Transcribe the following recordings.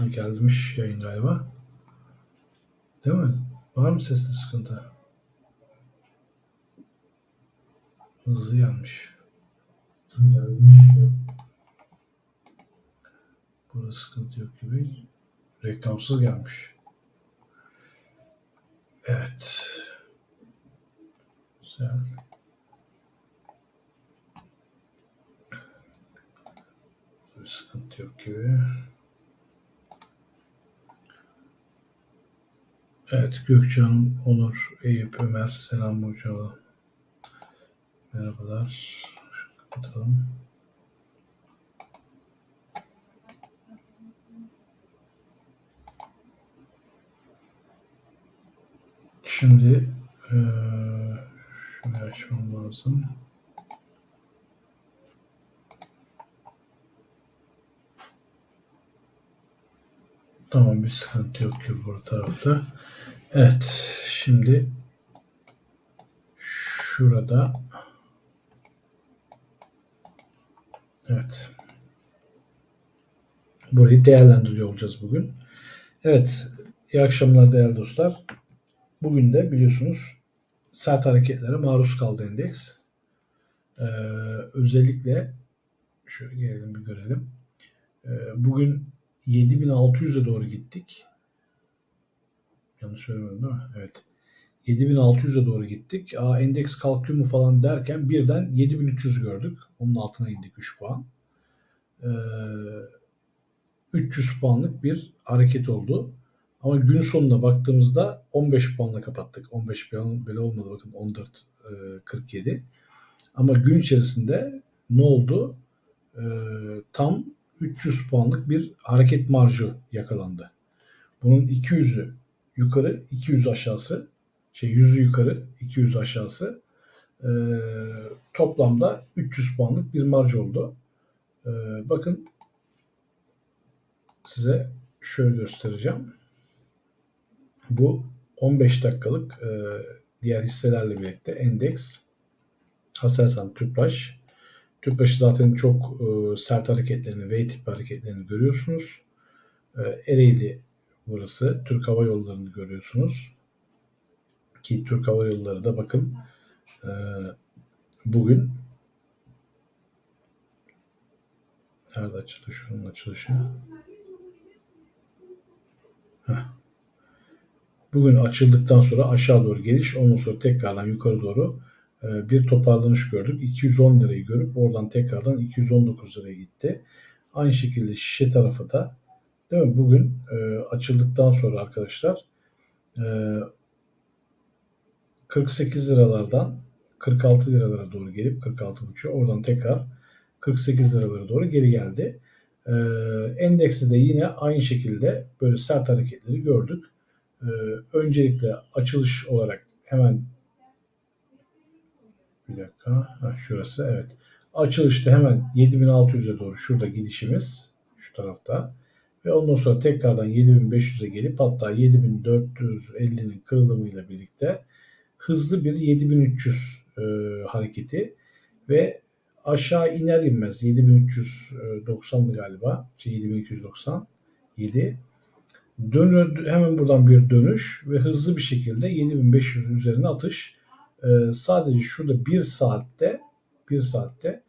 Gelmiş yayın galiba. Değil mi? Var mı sesli sıkıntı? Hızlı gelmiş. Gelmiş. Burada sıkıntı yok gibi. Reklamsız gelmiş. Evet. Güzel. Bir sıkıntı yok gibi. Evet Gökçe Onur, Eyüp, Ömer, Selam Burcuoğlu. Merhabalar. Kapatalım. Şimdi eee şunu açmam lazım. Tamam bir sıkıntı yok ki bu tarafta. Evet şimdi şurada evet burayı değerlendiriyor olacağız bugün. Evet iyi akşamlar değerli dostlar. Bugün de biliyorsunuz sert hareketlere maruz kaldı endeks. Ee, özellikle şöyle gelelim bir görelim. Ee, bugün 7600'e doğru gittik. Yanlış söylemedim değil mi? Evet. 7600'e doğru gittik. Aa, endeks kalkıyor mu falan derken birden 7300 gördük. Onun altına indik 3 puan. Ee, 300 puanlık bir hareket oldu. Ama gün sonuna baktığımızda 15 puanla kapattık. 15 puan bile olmadı bakın 14 e, 47. Ama gün içerisinde ne oldu? E, tam 300 puanlık bir hareket marjı yakalandı. Bunun 200'ü yukarı, 200 aşağısı, şey 100'ü yukarı, 200 aşağısı. E, toplamda 300 puanlık bir marj oldu. E, bakın size şöyle göstereceğim. Bu 15 dakikalık e, diğer hisselerle birlikte endeks Haselsan Tüpraş. Tüpraş'ı zaten çok e, sert hareketlerini, V tip hareketlerini görüyorsunuz. E, Ereğli burası. Türk Hava Yolları'nı görüyorsunuz. Ki Türk Hava Yolları da bakın e, bugün nerede açılış? Şunun açılışı. Heh. Bugün açıldıktan sonra aşağı doğru geliş, ondan sonra tekrardan yukarı doğru bir toparlanış gördük. 210 lirayı görüp oradan tekrardan 219 liraya gitti. Aynı şekilde şişe tarafı da değil mi? Bugün e, açıldıktan sonra arkadaşlar e, 48 liralardan 46 liralara doğru gelip 46,5 oradan tekrar 48 liralara doğru geri geldi. E, endekste de yine aynı şekilde böyle sert hareketleri gördük. E, öncelikle açılış olarak hemen bir dakika. Ha, şurası evet. Açılışta hemen 7600'e doğru şurada gidişimiz şu tarafta. Ve ondan sonra tekrardan 7500'e gelip hatta 7450'nin kırılımıyla birlikte hızlı bir 7300 e, hareketi ve aşağı iner inmez 7390'dı galiba. Şey 7297 Dönür, hemen buradan bir dönüş ve hızlı bir şekilde 7500 üzerine atış. Ee, sadece şurada bir saatte bir saatte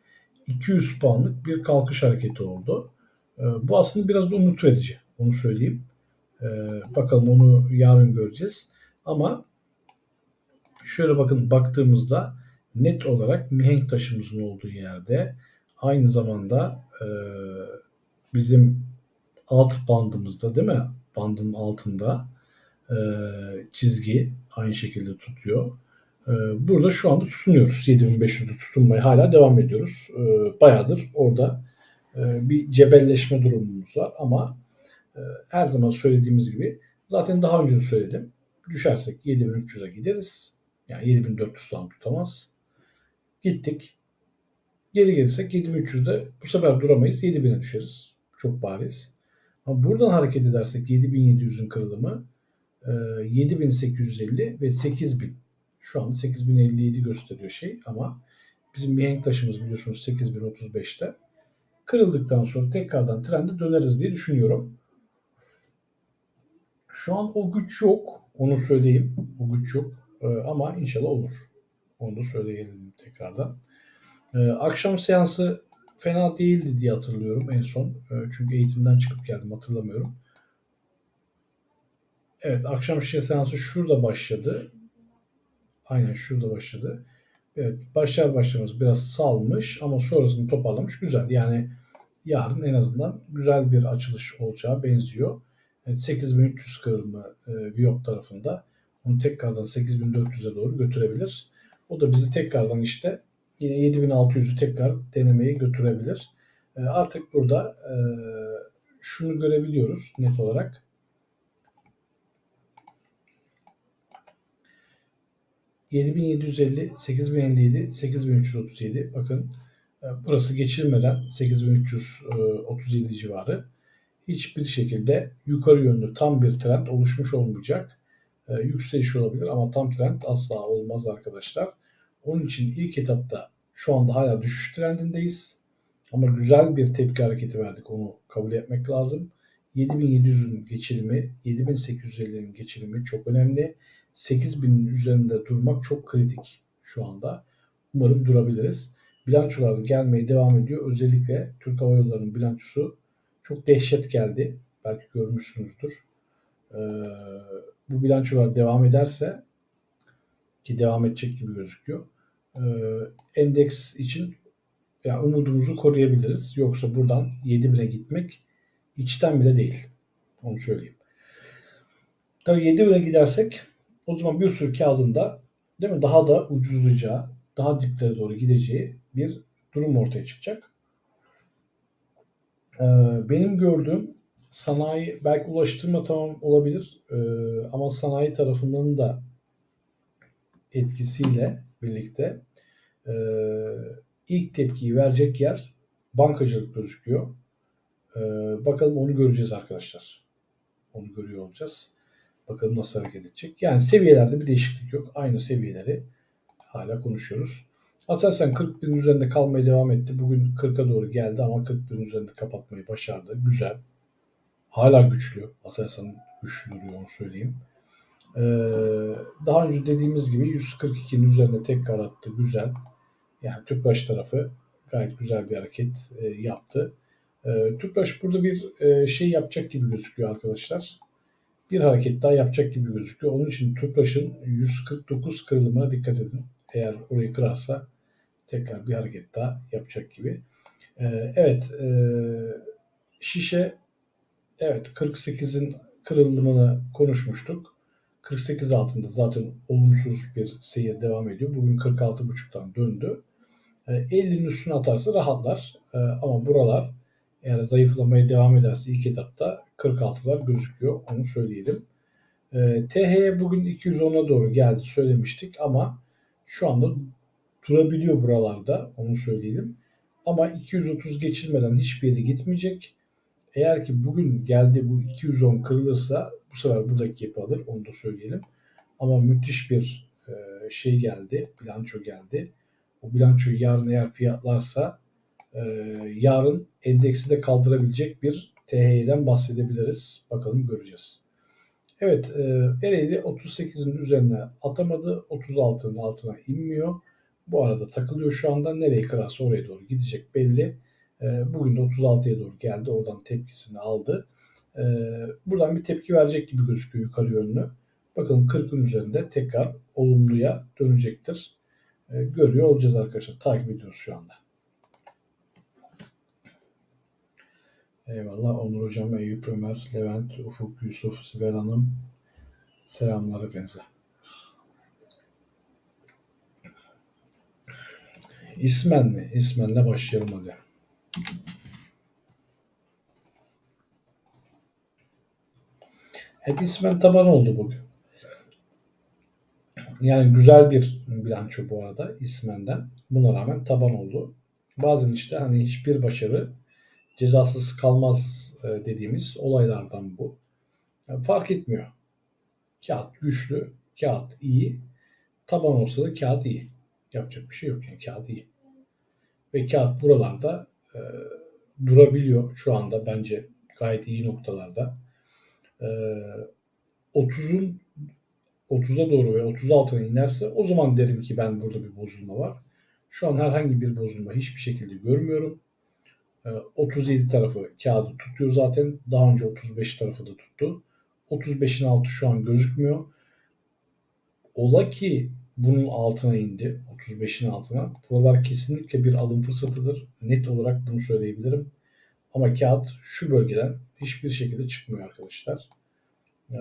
200 puanlık bir kalkış hareketi oldu. Ee, bu aslında biraz da umut verici. Onu söyleyeyim. Ee, bakalım onu yarın göreceğiz. Ama şöyle bakın baktığımızda net olarak mihenk taşımızın olduğu yerde aynı zamanda e, bizim alt bandımızda değil mi? Bandın altında e, çizgi aynı şekilde tutuyor. E, burada şu anda tutunuyoruz. 7500'de tutunmaya hala devam ediyoruz. E, bayağıdır orada e, bir cebelleşme durumumuz var ama e, her zaman söylediğimiz gibi zaten daha önce söyledim. Düşersek 7300'e gideriz. Yani 7400 falan tutamaz. Gittik. Geri gelirsek 7300'de bu sefer duramayız. 7000'e düşeriz. Çok bariz. Ama buradan hareket edersek 7700'ün kırılımı 7850 ve 8000. Şu anda 8057 gösteriyor şey ama bizim mihenk taşımız biliyorsunuz 8035'te. Kırıldıktan sonra tekrardan trende döneriz diye düşünüyorum. Şu an o güç yok. Onu söyleyeyim. O güç yok. Ee, ama inşallah olur. Onu da söyleyelim tekrardan. Ee, akşam seansı fena değildi diye hatırlıyorum en son. Ee, çünkü eğitimden çıkıp geldim hatırlamıyorum. Evet akşam şişe seansı şurada başladı. Aynen şurada başladı. Evet başlar başlamaz biraz salmış ama sonrasını toparlamış. Güzel yani yarın en azından güzel bir açılış olacağı benziyor. Evet, 8300 kırılımı e, Viyop tarafında. Onu tekrardan 8400'e doğru götürebilir. O da bizi tekrardan işte yine 7600'ü tekrar denemeye götürebilir. E, artık burada e, şunu görebiliyoruz net olarak. 7750, 8057, 8337. Bakın e, burası geçilmeden 8337 civarı hiçbir şekilde yukarı yönlü tam bir trend oluşmuş olmayacak. E, yükseliş olabilir ama tam trend asla olmaz arkadaşlar. Onun için ilk etapta şu anda hala düşüş trendindeyiz. Ama güzel bir tepki hareketi verdik onu kabul etmek lazım. 7700'ün geçilimi, 7850'nin geçilimi çok önemli. 8000'in üzerinde durmak çok kritik şu anda. Umarım durabiliriz. Bilançolar gelmeye devam ediyor. Özellikle Türk Hava Yolları'nın bilançosu çok dehşet geldi. Belki görmüşsünüzdür. Ee, bu bilançolar devam ederse ki devam edecek gibi gözüküyor. Ee, endeks için yani umudumuzu koruyabiliriz. Yoksa buradan 7000'e gitmek içten bile değil. Onu söyleyeyim. Tabii 7000'e gidersek o zaman bir sürü kağıdında değil mi daha da ucuzlayacağı, daha diplere doğru gideceği bir durum ortaya çıkacak. Ee, benim gördüğüm sanayi belki ulaştırma tamam olabilir ee, ama sanayi tarafından da etkisiyle birlikte e, ilk tepkiyi verecek yer bankacılık gözüküyor. Ee, bakalım onu göreceğiz arkadaşlar. Onu görüyor olacağız. Bakalım nasıl hareket edecek. Yani seviyelerde bir değişiklik yok. Aynı seviyeleri hala konuşuyoruz. Aselsan 40 bin üzerinde kalmaya devam etti. Bugün 40'a doğru geldi ama 40 bin üzerinde kapatmayı başardı. Güzel. Hala güçlü. Aselsan güçlü duruyor onu söyleyeyim. Ee, daha önce dediğimiz gibi 142'nin üzerinde tekrar attı. Güzel. Yani Tüpraş tarafı gayet güzel bir hareket e, yaptı. E, Tüpraş burada bir e, şey yapacak gibi gözüküyor arkadaşlar. Bir hareket daha yapacak gibi gözüküyor. Onun için Tüpraş'ın 149 kırılımına dikkat edin. Eğer orayı kırarsa tekrar bir hareket daha yapacak gibi. E, evet e, şişe evet 48'in kırılımını konuşmuştuk. 48 altında zaten olumsuz bir seyir devam ediyor. Bugün 46.5'tan döndü. 50'nin üstüne atarsa rahatlar. Ama buralar eğer zayıflamaya devam ederse ilk etapta 46'lar gözüküyor. Onu söyleyelim. TH'ye bugün 210'a doğru geldi söylemiştik ama şu anda durabiliyor buralarda. Onu söyleyelim. Ama 230 geçilmeden hiçbir yere gitmeyecek. Eğer ki bugün geldi bu 210 kırılırsa bu sefer buradaki yapı alır. Onu da söyleyelim. Ama müthiş bir şey geldi. Bilanço geldi. O bilançoyu yarın eğer fiyatlarsa yarın endeksi de kaldırabilecek bir TH'den bahsedebiliriz. Bakalım göreceğiz. Evet Ereğli 38'in üzerine atamadı. 36'nın altına inmiyor. Bu arada takılıyor şu anda. Nereye kırarsa oraya doğru gidecek belli. Bugün de 36'ya doğru geldi. Oradan tepkisini aldı. Buradan bir tepki verecek gibi gözüküyor yukarı yönlü. Bakalım 40'ın üzerinde tekrar olumluya dönecektir. Görüyor olacağız arkadaşlar. Takip ediyoruz şu anda. Eyvallah. Onur Hocam, Eyüp Ömer, Levent, Ufuk, Yusuf, Sibel Hanım. Selamlar hepinize. İsmen mi? İsmen'le başlayalım hadi. Hep ismen taban oldu bugün. Yani güzel bir bilanço bu arada ismenden. Buna rağmen taban oldu. Bazen işte hani hiçbir başarı cezasız kalmaz e, dediğimiz olaylardan bu. Yani fark etmiyor. Kağıt güçlü, kağıt iyi. Taban olsa da kağıt iyi. Yapacak bir şey yok yani kağıt iyi. Ve kağıt buralarda e, durabiliyor şu anda bence gayet iyi noktalarda. E, 30'un 30'a doğru ve 30 altına inerse o zaman derim ki ben burada bir bozulma var. Şu an herhangi bir bozulma hiçbir şekilde görmüyorum. Ee, 37 tarafı kağıdı tutuyor zaten. Daha önce 35 tarafı da tuttu. 35'in altı şu an gözükmüyor. Ola ki bunun altına indi. 35'in altına. Buralar kesinlikle bir alım fırsatıdır. Net olarak bunu söyleyebilirim. Ama kağıt şu bölgeden hiçbir şekilde çıkmıyor arkadaşlar. Ee,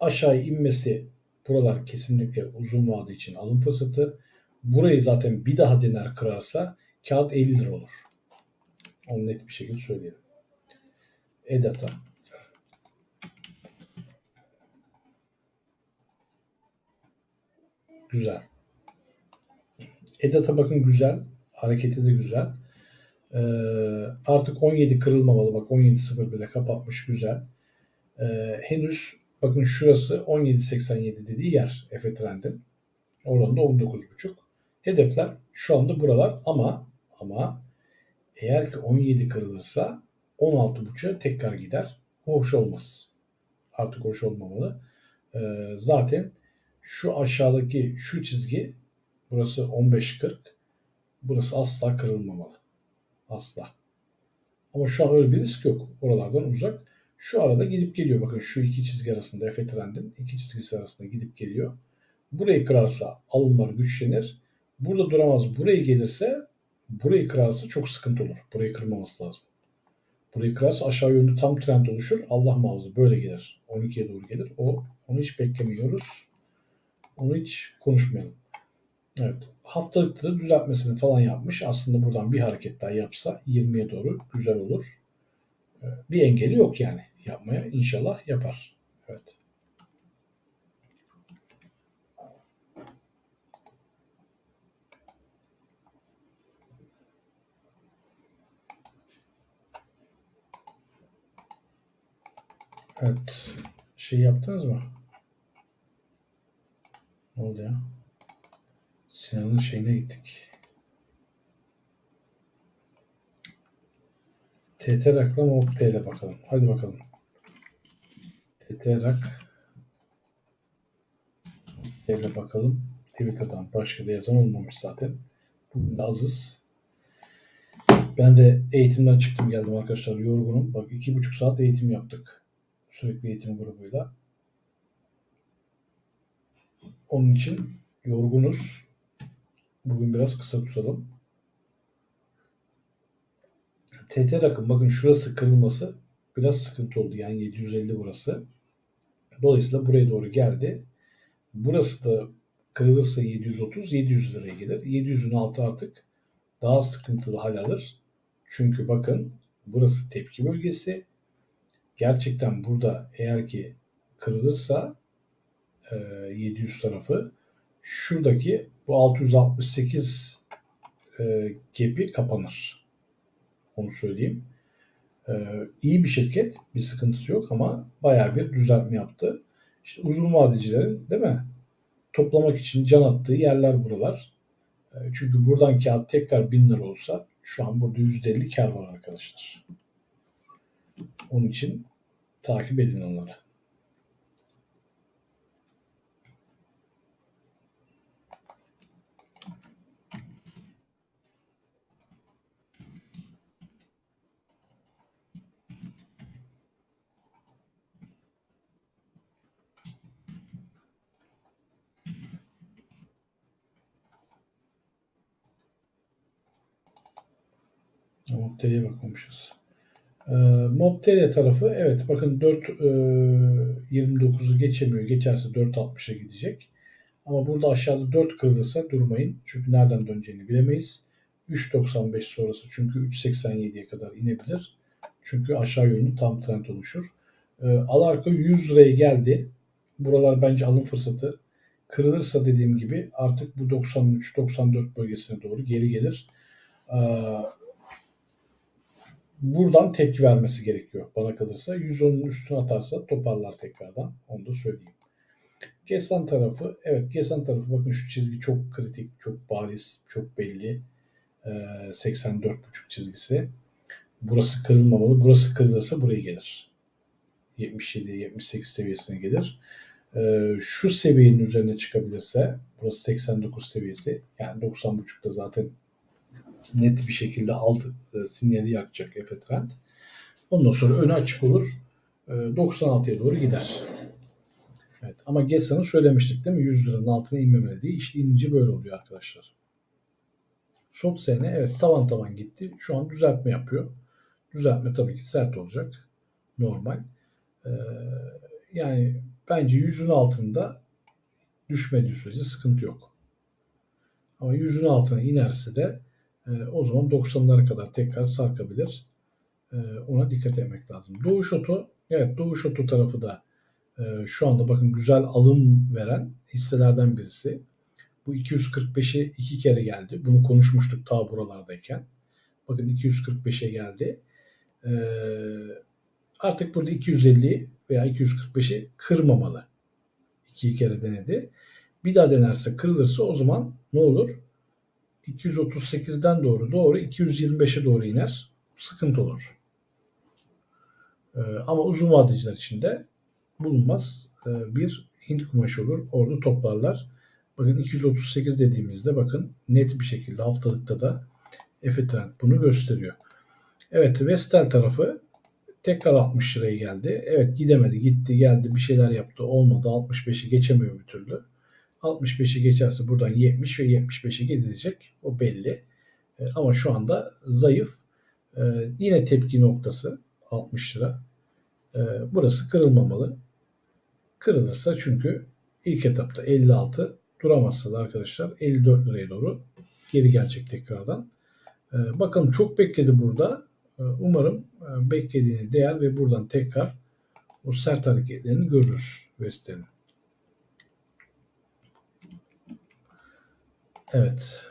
aşağı inmesi buralar kesinlikle uzun vade için alım fırsatı. Burayı zaten bir daha dener kırarsa kağıt 50 lira olur. Onu net bir şekilde söyleyelim. EDATA. Güzel. EDATA bakın güzel. Hareketi de güzel. Ee, artık 17 kırılmamalı. Bak 17.01'de kapatmış güzel. Ee, henüz bakın şurası 17.87 dediği yer Efe Trend'in. Oradan da 19.5. Hedefler şu anda buralar ama ama eğer ki 17 kırılırsa 16.5'a tekrar gider. Hoş olmaz. Artık hoş olmamalı. Ee, zaten şu aşağıdaki şu çizgi burası 15.40 burası asla kırılmamalı. Asla. Ama şu an öyle bir risk yok. Oralardan uzak. Şu arada gidip geliyor. Bakın şu iki çizgi arasında Efe Trend'in iki çizgisi arasında gidip geliyor. Burayı kırarsa alımlar güçlenir. Burada duramaz. Burayı gelirse burayı kırarsa çok sıkıntı olur. Burayı kırmaması lazım. Burayı kırarsa aşağı yönlü tam trend oluşur. Allah muhafaza böyle gelir. 12'ye doğru gelir. O onu hiç beklemiyoruz. Onu hiç konuşmayalım. Evet. Haftalıkta da düzeltmesini falan yapmış. Aslında buradan bir hareket daha yapsa 20'ye doğru güzel olur. Bir engeli yok yani yapmaya. İnşallah yapar. Evet. Evet. Şey yaptınız mı? Ne oldu ya? Sinan'ın şeyine gittik. TT Rak'la Mop ile bakalım. Hadi bakalım. TT Rak ile bakalım. Twitter'dan başka da yazan olmamış zaten. Bugün de azız. Ben de eğitimden çıktım geldim arkadaşlar. Yorgunum. Bak iki buçuk saat eğitim yaptık. Sürekli eğitim grubuyla. Onun için yorgunuz. Bugün biraz kısa tutalım. TT rakım bakın şurası kırılması biraz sıkıntı oldu. Yani 750 burası. Dolayısıyla buraya doğru geldi. Burası da kırılırsa 730 700 liraya gelir. 700'ün altı artık daha sıkıntılı hal alır. Çünkü bakın burası tepki bölgesi. Gerçekten burada eğer ki kırılırsa 700 tarafı şuradaki bu 668 e, kapanır. Onu söyleyeyim. E, iyi bir şirket. Bir sıkıntısı yok ama bayağı bir düzeltme yaptı. İşte uzun vadecilerin değil mi? Toplamak için can attığı yerler buralar. E, çünkü buradan kağıt tekrar 1000 lira olsa şu an burada %50 kar var arkadaşlar. Onun için takip edin onları. Mobtele'ye bakmamışız. E, tarafı evet bakın 4 e, 29'u geçemiyor. Geçerse 4.60'a gidecek. Ama burada aşağıda 4 kırılırsa durmayın. Çünkü nereden döneceğini bilemeyiz. 3.95 sonrası çünkü 3.87'ye kadar inebilir. Çünkü aşağı yönlü tam trend oluşur. E, Alarko 100 liraya geldi. Buralar bence alım fırsatı. Kırılırsa dediğim gibi artık bu 93-94 bölgesine doğru geri gelir. E, buradan tepki vermesi gerekiyor bana kalırsa. 110'un üstüne atarsa toparlar tekrardan. Onu da söyleyeyim. Gesan tarafı, evet Gesan tarafı bakın şu çizgi çok kritik, çok bariz, çok belli. Ee, 84.5 çizgisi. Burası kırılmamalı. Burası kırılırsa buraya gelir. 77-78 seviyesine gelir. Ee, şu seviyenin üzerine çıkabilirse burası 89 seviyesi yani 90.5'da zaten net bir şekilde alt e, sinyali yakacak Efe Trend. Ondan sonra önü açık olur. E, 96'ya doğru gider. Evet ama GESA'nı söylemiştik değil mi? 100 liranın altına inmemeli diye. İşte inince böyle oluyor arkadaşlar. Sot sene evet tavan tavan gitti. Şu an düzeltme yapıyor. Düzeltme tabii ki sert olacak. Normal. Ee, yani bence yüzün altında düşmediği sürece sıkıntı yok. Ama yüzün altına inerse de e, o zaman 90'lara kadar tekrar sarkabilir. E, ona dikkat etmek lazım. Doğu Şoto, evet Doğu Şoto tarafı da e, şu anda bakın güzel alım veren hisselerden birisi. Bu 245'e iki kere geldi. Bunu konuşmuştuk ta buralardayken. Bakın 245'e geldi. E, artık burada 250 veya 245'i kırmamalı. İki kere denedi. Bir daha denerse kırılırsa o zaman ne olur? 238'den doğru doğru 225'e doğru iner. Sıkıntı olur. Ee, ama uzun vadeciler için de bulunmaz ee, bir Hint kumaşı olur. Orada toplarlar. Bakın 238 dediğimizde bakın net bir şekilde haftalıkta da Efe Trend bunu gösteriyor. Evet Vestel tarafı tekrar 60 liraya geldi. Evet gidemedi gitti geldi bir şeyler yaptı olmadı 65'i geçemiyor bir türlü. 65'i geçerse buradan 70 ve 75'e gidecek. O belli. E, ama şu anda zayıf. E, yine tepki noktası 60 lira. E, burası kırılmamalı. Kırılırsa çünkü ilk etapta 56 duramazsa da arkadaşlar 54 liraya doğru geri gelecek tekrardan. E, bakalım çok bekledi burada. Umarım beklediğini değer ve buradan tekrar o sert hareketlerini görürüz Vestel'in. Evet.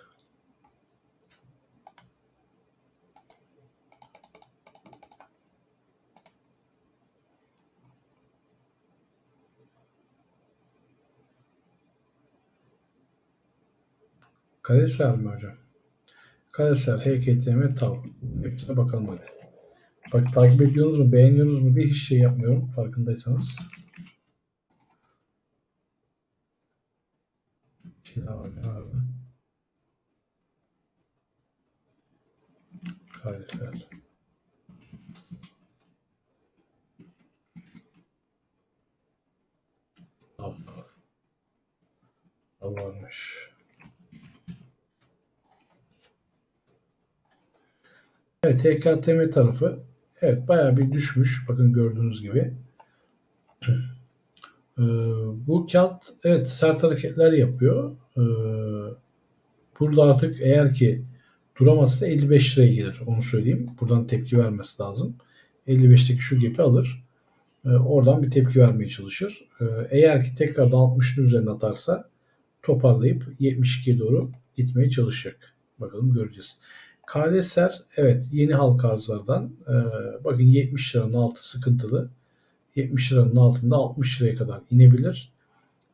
Kaleser mi hocam? Kaleser, HKTM, TAV. Hepsine bakalım hadi. Bak takip ediyorsunuz mu, beğeniyorsunuz mu? Bir hiç şey yapmıyorum farkındaysanız. Şey daha var, TAV. TAV varmış. Evet HKTM tarafı evet bayağı bir düşmüş. Bakın gördüğünüz gibi. Ee, bu kağıt evet sert hareketler yapıyor. Ee, burada artık eğer ki duramazsa 55 liraya gelir. Onu söyleyeyim. Buradan tepki vermesi lazım. 55'teki şu gap'i alır. Ee, oradan bir tepki vermeye çalışır. Ee, eğer ki tekrardan 60'ın üzerine atarsa toparlayıp 72'ye doğru gitmeye çalışacak. Bakalım göreceğiz. Kaleser evet yeni halka arzlardan e, bakın 70 liranın altı sıkıntılı. 70 liranın altında 60 liraya kadar inebilir.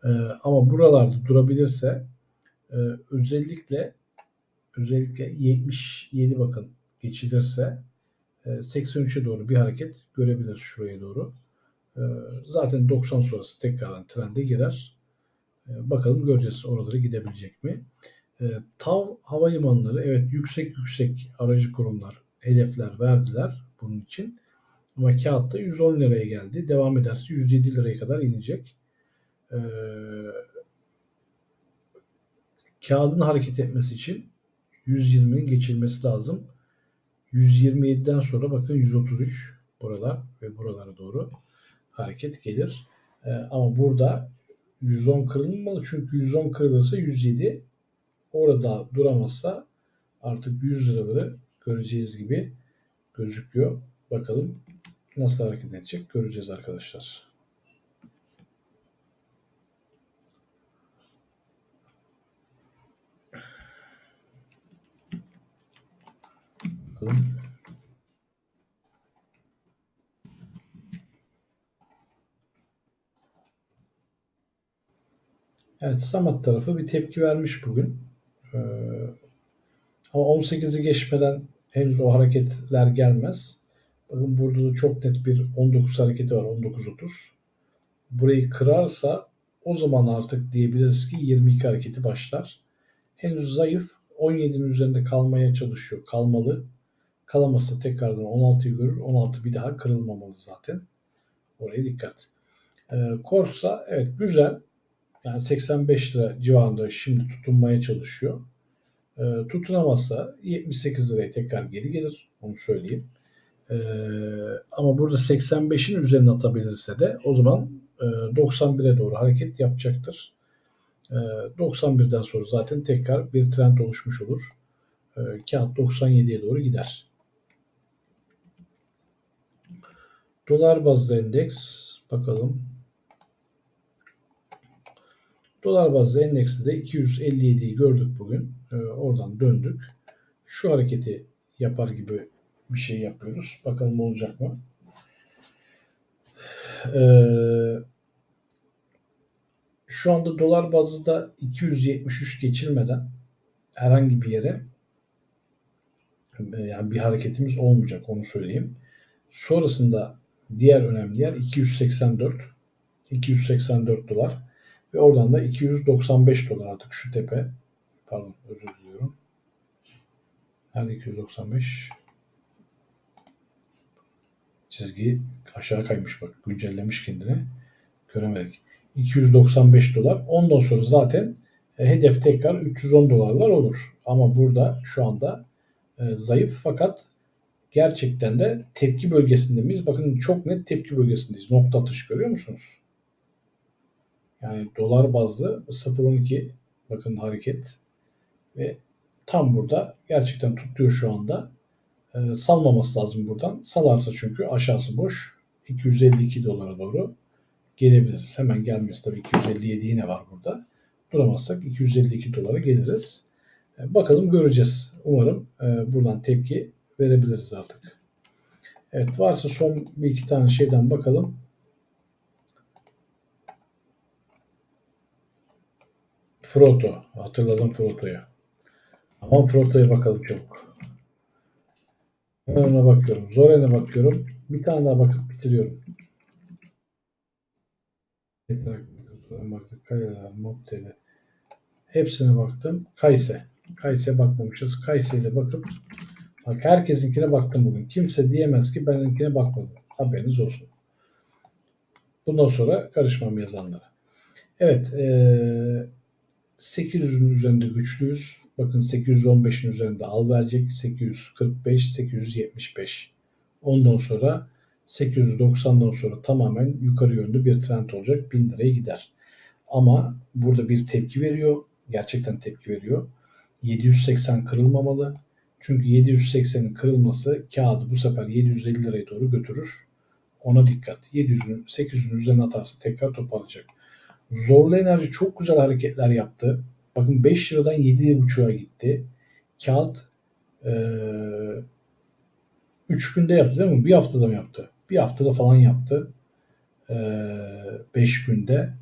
E, ama buralarda durabilirse e, özellikle özellikle 77 bakın geçilirse e, 83'e doğru bir hareket görebiliriz şuraya doğru. E, zaten 90 sonrası tekrardan trende girer. E, bakalım göreceğiz oralara gidebilecek mi? E, TAV havalimanları evet yüksek yüksek aracı kurumlar hedefler verdiler bunun için. Ama kağıtta 110 liraya geldi. Devam ederse 107 liraya kadar inecek. Kağıdın hareket etmesi için 120'nin geçilmesi lazım. 127'den sonra bakın 133 buralar ve buralara doğru hareket gelir. E, ama burada 110 kırılmamalı çünkü 110 kırılırsa 107 orada duramazsa artık 100 liraları göreceğiz gibi gözüküyor. Bakalım nasıl hareket edecek göreceğiz arkadaşlar. Bakalım. Evet Samat tarafı bir tepki vermiş bugün. Ee, ama 18'i geçmeden henüz o hareketler gelmez. Bakın burada da çok net bir 19 hareketi var 19.30. Burayı kırarsa o zaman artık diyebiliriz ki 22 hareketi başlar. Henüz zayıf 17'nin üzerinde kalmaya çalışıyor. Kalmalı. Kalamazsa tekrardan 16'yı görür. 16 bir daha kırılmamalı zaten. Oraya dikkat. Ee, Korsa evet güzel. Yani 85 lira civarında şimdi tutunmaya çalışıyor. Ee, tutunamazsa 78 liraya tekrar geri gelir. Onu söyleyeyim. Ee, ama burada 85'in üzerine atabilirse de o zaman e, 91'e doğru hareket yapacaktır. E, 91'den sonra zaten tekrar bir trend oluşmuş olur. E, kağıt 97'ye doğru gider. Dolar bazlı endeks bakalım. Dolar bazlı endekste de 257'yi gördük bugün. E, oradan döndük. Şu hareketi yapar gibi bir şey yapıyoruz. Bakalım olacak mı? Ee, şu anda dolar bazında 273 geçilmeden herhangi bir yere yani bir hareketimiz olmayacak onu söyleyeyim. Sonrasında diğer önemli yer 284 284 dolar ve oradan da 295 dolar artık şu tepe pardon özür diliyorum. Nerede 295? çizgi aşağı kaymış bak güncellemiş kendine. Göremedik. 295 dolar. Ondan sonra zaten e, hedef tekrar 310 dolarlar olur. Ama burada şu anda e, zayıf fakat gerçekten de tepki bölgesinde miyiz? Bakın çok net tepki bölgesindeyiz. Nokta atış görüyor musunuz? Yani dolar bazlı 0.12 bakın hareket ve tam burada gerçekten tutuyor şu anda. E, salmaması lazım buradan. Salarsa çünkü aşağısı boş. 252 dolara doğru gelebiliriz. Hemen gelmesi tabii 257 yine var burada. Duramazsak 252 dolara geliriz. E, bakalım göreceğiz. Umarım e, buradan tepki verebiliriz artık. Evet varsa son bir iki tane şeyden bakalım. Froto. Hatırladım Froto'yu. Ama Froto'ya bakalım çabuk. Ona bakıyorum. Zoren'e bakıyorum. Bir tane daha bakıp bitiriyorum. Baktık. Hepsine baktım. Kayse. Kayse bakmamışız. Kayse'yle bakıp bak herkesinkine baktım bugün. Kimse diyemez ki benimkine bakmadım. Haberiniz olsun. Bundan sonra karışmam yazanlara. Evet. Ee, 800'ün üzerinde güçlüyüz. Bakın 815'in üzerinde al verecek. 845, 875. Ondan sonra 890'dan sonra tamamen yukarı yönlü bir trend olacak. 1000 liraya gider. Ama burada bir tepki veriyor. Gerçekten tepki veriyor. 780 kırılmamalı. Çünkü 780'in kırılması kağıdı bu sefer 750 liraya doğru götürür. Ona dikkat. 700'ün 800'ün üzerine atarsa tekrar toparlayacak. Zorlu enerji çok güzel hareketler yaptı. Bakın 5 liradan 7,5'a gitti. Kağıt e, 3 günde yaptı değil mi? Bir haftada mı yaptı? Bir haftada falan yaptı. 5 e, günde.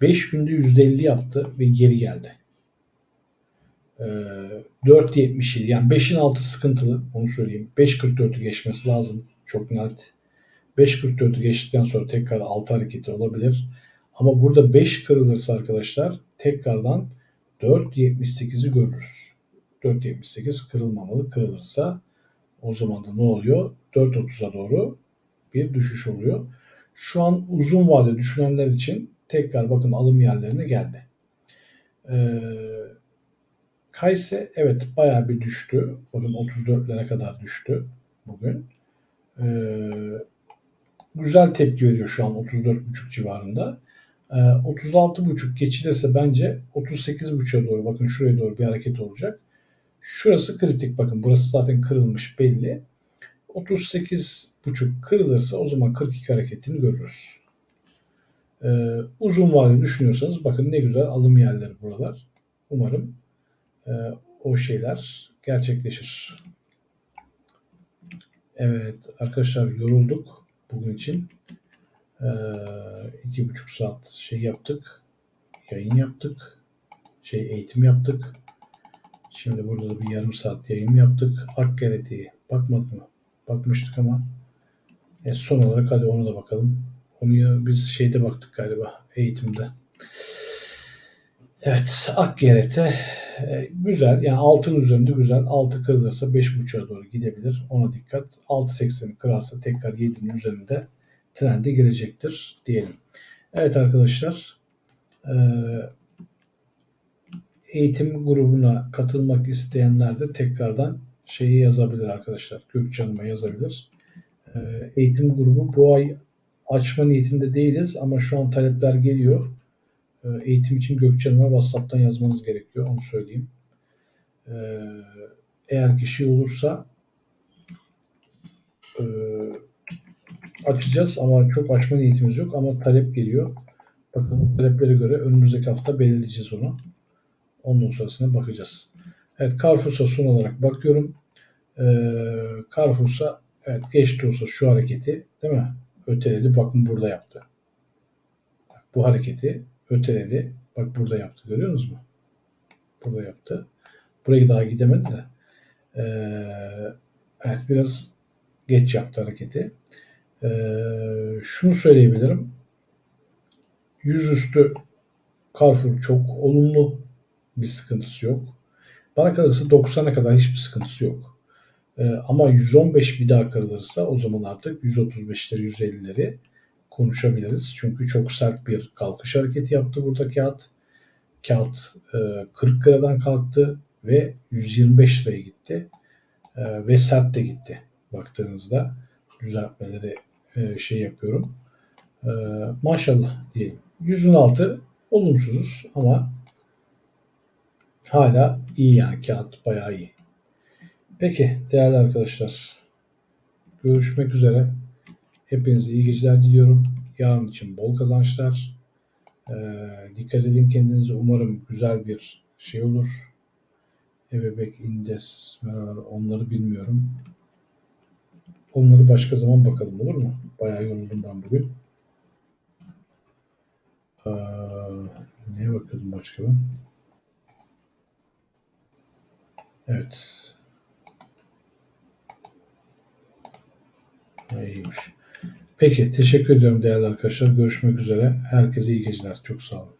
5 günde %50 yaptı ve geri geldi. E, 4.77 yani 5'in altı sıkıntılı onu söyleyeyim. 5.44'ü geçmesi lazım. Çok net. 5.44'ü geçtikten sonra tekrar altı hareketi olabilir. Ama burada 5 kırılırsa arkadaşlar tekrardan 4.78'i görürüz. 4.78 kırılmamalı. Kırılırsa o zaman da ne oluyor? 4.30'a doğru bir düşüş oluyor. Şu an uzun vade düşünenler için tekrar bakın alım yerlerine geldi. Ee, Kayse evet bayağı bir düştü. Bakın 34'lere kadar düştü bugün. Ee, güzel tepki veriyor şu an 34.5 civarında. 36.5 ee, geçilirse bence 38.5'a doğru bakın şuraya doğru bir hareket olacak. Şurası kritik bakın burası zaten kırılmış belli. 38.5 kırılırsa o zaman 42 hareketini görürüz. Ee, uzun vadeli düşünüyorsanız bakın ne güzel alım yerleri buralar. Umarım e, o şeyler gerçekleşir. Evet arkadaşlar yorulduk bugün için. Ee, iki buçuk saat şey yaptık. Yayın yaptık. Şey eğitim yaptık. Şimdi burada da bir yarım saat yayın yaptık. Akkereti bakmadık mı? bakmıştık ama e, son olarak hadi onu da bakalım. Onu biz şeyde baktık galiba eğitimde. Evet AKGRT e, güzel yani altın üzerinde güzel. Altı kırılırsa 5.5'a doğru gidebilir. Ona dikkat. 6.80'i kırarsa tekrar 7'nin üzerinde trende girecektir diyelim. Evet arkadaşlar e, eğitim grubuna katılmak isteyenler de tekrardan şeyi yazabilir arkadaşlar. Gökçe yazabilir. E, eğitim grubu bu ay açma niyetinde değiliz ama şu an talepler geliyor. E, eğitim için Gökçe Hanım'a WhatsApp'tan yazmanız gerekiyor. Onu söyleyeyim. E, eğer kişi olursa e, açacağız ama çok açma niyetimiz yok ama talep geliyor. Bakın taleplere göre önümüzdeki hafta belirleyeceğiz onu. Ondan sonrasına bakacağız. Evet Carrefour'sa son olarak bakıyorum. Ee, Carrefour'sa evet geçti olsa şu hareketi değil mi? Öteledi. Bakın burada yaptı. Bu hareketi öteledi. Bak burada yaptı. Görüyor musunuz mu? Burada yaptı. Burayı daha gidemedi de. Ee, evet biraz geç yaptı hareketi. Ee, şunu söyleyebilirim. Yüzüstü Carrefour çok olumlu bir sıkıntısı yok. Bana kalırsa 90'a kadar hiçbir sıkıntısı yok. Ee, ama 115 bir daha kırılırsa o zaman artık 135'leri 150'leri konuşabiliriz. Çünkü çok sert bir kalkış hareketi yaptı burada kağıt. Kağıt e, 40 liradan kalktı ve 125 liraya gitti. E, ve sert de gitti. Baktığınızda düzeltmeleri e, şey yapıyorum. E, maşallah diyelim. Yüzün altı olumsuzuz ama hala iyi yani kağıt bayağı iyi. Peki değerli arkadaşlar görüşmek üzere. Hepinize iyi geceler diliyorum. Yarın için bol kazançlar. Ee, dikkat edin kendinize. Umarım güzel bir şey olur. Ebebek, Indes, merhaba onları bilmiyorum. Onları başka zaman bakalım olur mu? Bayağı yoruldum ben bugün. Ee, neye bakıyordum başka ben? Evet. İyiymiş. Peki teşekkür ediyorum değerli arkadaşlar. Görüşmek üzere. Herkese iyi geceler. Çok sağ olun.